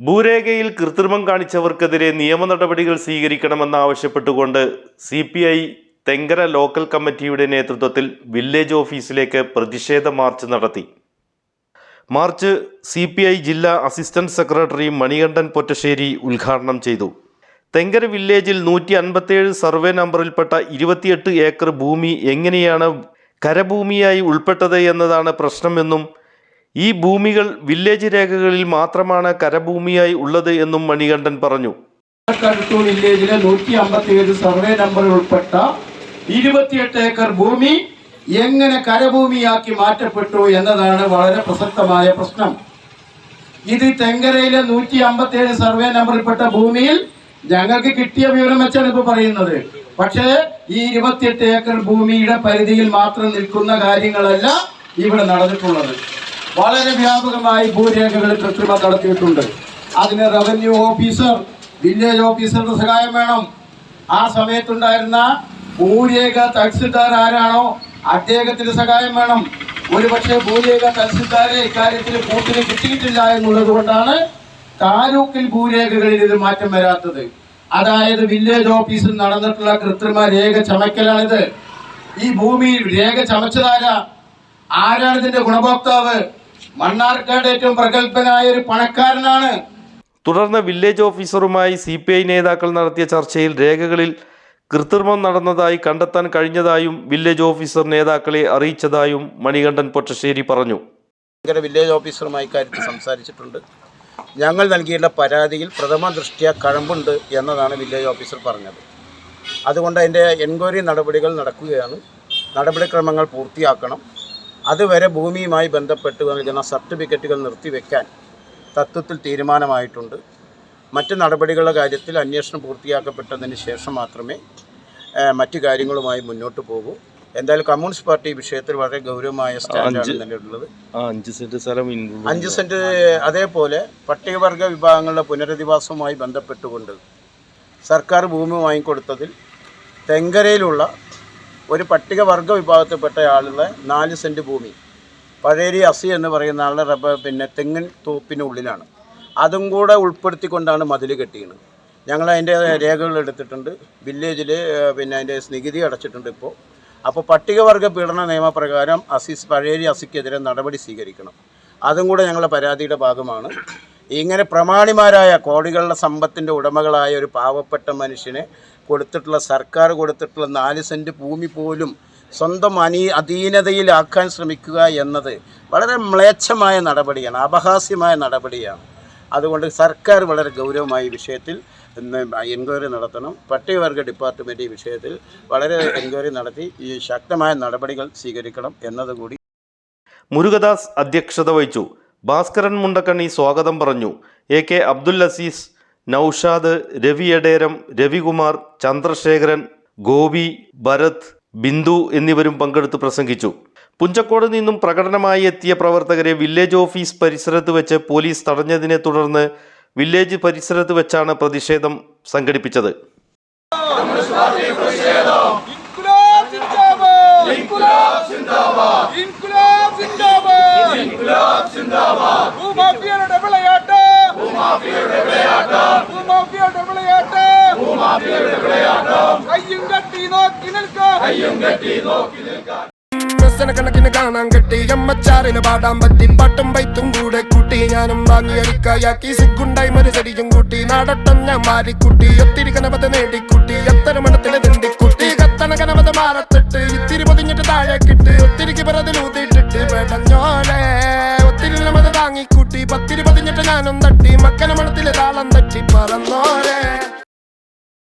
ഭൂരേഖയിൽ കൃത്രിമം കാണിച്ചവർക്കെതിരെ നിയമ നടപടികൾ സ്വീകരിക്കണമെന്നാവശ്യപ്പെട്ടുകൊണ്ട് C P I Thenkara local കമ്മിറ്റിയുടെ നേതൃത്വത്തിൽ വില്ലേജ് ഓഫീസിലേക്ക് പ്രതിഷേധ മാർച്ച് നടത്തി. മാർച്ച് സി പി ഐ ജില്ലാ അസിസ്റ്റന്റ് സെക്രട്ടറി മണികണ്ഠൻ പൊറ്റശ്ശേരി ഉദ്ഘാടനം ചെയ്തു. തെങ്കര വില്ലേജിൽ നൂറ്റി അൻപത്തേഴ് സർവേ നമ്പറിൽപ്പെട്ട ഇരുപത്തിയെട്ട് ഏക്കർ ഭൂമി എങ്ങനെയാണ് കരഭൂമിയായി ഉൾപ്പെട്ടത് എന്നതാണ് പ്രശ്നമെന്നും ഈ ഭൂമികൾ വില്ലേജ് രേഖകളിൽ മാത്രമാണ് കരഭൂമിയായി ഉള്ളത് എന്നും മണികണ്ഠൻ പറഞ്ഞു. വില്ലേജിലെ നൂറ്റി അമ്പത്തി ഏഴ് സർവേ നമ്പറിൽ ഉൾപ്പെട്ട ഇരുപത്തിയെട്ട് ഏക്കർ ഭൂമി എങ്ങനെ കരഭൂമിയാക്കി മാറ്റപ്പെട്ടു എന്നതാണ് വളരെ പ്രസക്തമായ പ്രശ്നം. ഇത് തെങ്കരയിലെ നൂറ്റി അമ്പത്തി ഏഴ് സർവേ നമ്പറിൽപ്പെട്ട ഭൂമിയിൽ ഞങ്ങൾക്ക് കിട്ടിയ വിവരം വെച്ചാണ് ഇപ്പൊ പറയുന്നത്. പക്ഷേ ഈ ഇരുപത്തിയെട്ട് ഏക്കർ ഭൂമിയുടെ പരിധിയിൽ മാത്രം നിൽക്കുന്ന കാര്യങ്ങളല്ല ഇവിടെ നടന്നിട്ടുള്ളത്. വളരെ വ്യാപകമായി ഭൂരേഖകൾ കൃത്രിമം നടത്തിയിട്ടുണ്ട് അതിന് റവന്യൂ ഓഫീസർ വില്ലേജ് ഓഫീസറുടെ സഹായം വേണം. ആ സമയത്തുണ്ടായിരുന്ന ഭൂരേഖ തഹസിൽദാർ ആരാണോ അദ്ദേഹത്തിന് സഹായം വേണം. ഒരുപക്ഷെ ഭൂരേഖ തഹസിൽദാരെ ഇക്കാര്യത്തിൽ കൂട്ടിന് കിട്ടിയിട്ടില്ല എന്നുള്ളത് കൊണ്ടാണ് താലൂക്കിൽ ഭൂരേഖകളിൽ ഇത് മാറ്റം വരാത്തത്. അതായത് വില്ലേജ് ഓഫീസിൽ നടന്നിട്ടുള്ള കൃത്രിമ രേഖ ചമയ്ക്കലാണിത്. ഈ ഭൂമിയിൽ രേഖ ചമച്ചതാരാ? ആരാണ് ഇതിന്റെ ഗുണഭോക്താവ്? മണ്ണാർക്കാട് ഏറ്റവും പ്രഗത്ഭനായ ഒരു പണക്കാരനാണ്. തുടർന്ന് വില്ലേജ് ഓഫീസറുമായി സി പി ഐ നേതാക്കൾ നടത്തിയ ചർച്ചയിൽ രേഖകളിൽ കൃത്രിമം നടന്നതായി കണ്ടെത്താൻ കഴിഞ്ഞതായും വില്ലേജ് ഓഫീസർ നേതാക്കളെ അറിയിച്ചതായും മണികണ്ഠൻ പൊറ്റശ്ശേരി പറഞ്ഞു. വില്ലേജ് ഓഫീസറുമായി കാര്യത്തിൽ സംസാരിച്ചിട്ടുണ്ട്. ഞങ്ങൾ നൽകിയിട്ടുള്ള പരാതിയിൽ പ്രഥമ ദൃഷ്ടിയ കഴമ്പുണ്ട് എന്നതാണ് വില്ലേജ് ഓഫീസർ പറഞ്ഞത്. അതുകൊണ്ട് അതിന്റെ എൻക്വയറി നടപടികൾ നടക്കുകയാണ്. നടപടിക്രമങ്ങൾ പൂർത്തിയാക്കണം. അതുവരെ ഭൂമിയുമായി ബന്ധപ്പെട്ട് നൽകുന്ന സർട്ടിഫിക്കറ്റുകൾ നിർത്തിവെക്കാൻ തത്വത്തിൽ തീരുമാനമായിട്ടുണ്ട്. മറ്റ് നടപടികളുടെ കാര്യത്തിൽ അന്വേഷണം പൂർത്തിയാക്കപ്പെട്ടതിന് ശേഷം മാത്രമേ മറ്റു കാര്യങ്ങളുമായി മുന്നോട്ട് പോകൂ. എന്തായാലും കമ്മ്യൂണിസ്റ്റ് പാർട്ടി വിഷയത്തിൽ വളരെ ഗൗരവമായ സ്റ്റാൻഡാണ് നിലവിലുള്ളത്. അഞ്ച് സെന്റ് സ്ഥലം അഞ്ച് സെന്റ് അതേപോലെ പട്ടികവർഗ വിഭാഗങ്ങളുടെ പുനരധിവാസവുമായി ബന്ധപ്പെട്ടുകൊണ്ട് സർക്കാർ ഭൂമി വാങ്ങിക്കൊടുത്തതിൽ തെങ്കരയിലുള്ള ഒരു പട്ടികവർഗ വിഭാഗത്തിൽപ്പെട്ട ആളുടെ നാല് സെന്റ് ഭൂമി. പഴേരി അസി എന്ന് പറയുന്ന ആളുടെ റബ്ബർ പിന്നെ തെങ്ങിൻ തോപ്പിനുള്ളിലാണ് അതും കൂടെ ഉൾപ്പെടുത്തിക്കൊണ്ടാണ് മതിൽ കെട്ടിയത്. ഞങ്ങൾ അതിന്റെ രേഖകൾ എടുത്തിട്ടുണ്ട്. വില്ലേജിൽ പിന്നെ അതിന്റെ നികുതി അടച്ചിട്ടുണ്ട് ഇപ്പോൾ അപ്പോൾ പട്ടികവർഗ പീഡന നിയമപ്രകാരം അസീസ് പഴയരി അസിക്കെതിരെ നടപടി സ്വീകരിക്കണം. അതും കൂടെ ഞങ്ങളുടെ പരാതിയുടെ ഭാഗമാണ്. ഇങ്ങനെ പ്രമാണിമാരായ കോടികളുടെ സമ്പത്തിന്റെ ഉടമകളായ ഒരു പാവപ്പെട്ട മനുഷ്യന് കൊടുത്തിട്ടുള്ള സർക്കാർ കൊടുത്തിട്ടുള്ള നാല് സെന്റ് ഭൂമി പോലും സ്വന്തം അനീ അധീനതയിലാക്കാൻ ശ്രമിക്കുക എന്നത് വളരെ മ്ലേച്ഛമായ നടപടിയാണ് അപഹാസ്യമായ നടപടിയാണ്. അതുകൊണ്ട് സർക്കാർ വളരെ ഗൗരവമായ വിഷയത്തിൽ എൻക്വയറി നടത്തണം. പട്ടികവർഗ ഡിപ്പാർട്ട്മെന്റ് ഈ വിഷയത്തിൽ വളരെ എൻക്വയറി നടത്തി ഈ ശക്തമായ നടപടികൾ സ്വീകരിക്കണം എന്നതുകൂടി. മുരുകദാസ് അധ്യക്ഷത വഹിച്ചു. ഭാസ്കരൻ മുണ്ടക്കണ്ണി സ്വാഗതം പറഞ്ഞു. എ കെ അബ്ദുൽ അസീസ് നൌഷാദ് രവി എടേരം രവികുമാർ ചന്ദ്രശേഖരൻ ഗോപി ഭരത് ബിന്ദു എന്നിവരും പങ്കെടുത്ത് പ്രസംഗിച്ചു. പുഞ്ചക്കോട് നിന്നും പ്രകടനമായി എത്തിയ പ്രവർത്തകരെ വില്ലേജ് ഓഫീസ് പരിസരത്ത് വെച്ച് പോലീസ് തടഞ്ഞതിനെ തുടർന്ന് വില്ലേജ് പരിസരത്ത് വെച്ചാണ് പ്രതിഷേധം സംഘടിപ്പിച്ചത്. കണക്കിന് കാണാൻ കിട്ടി. അമ്മച്ചാറിന് പാടാൻ പറ്റി. പാട്ടും വൈത്തും കൂടെ കൂട്ടി. ഞാനും വാങ്ങി സിഗുണ്ടായി മരുചടിയും കൂട്ടി. നാടട്ടം ഞാൻ മാറിക്കുട്ടി. ഒത്തിരി കനപത നേടിക്കുട്ടി. എത്ര വേടഞ്ഞോലെ ഒത്തിരി താങ്ങിക്കൂട്ടി പത്തിരി പതിഞ്ഞിട്ട് ഞാനും തട്ടി. മക്കന മണത്തിലെ താളം തട്ടി പറന്നോലെ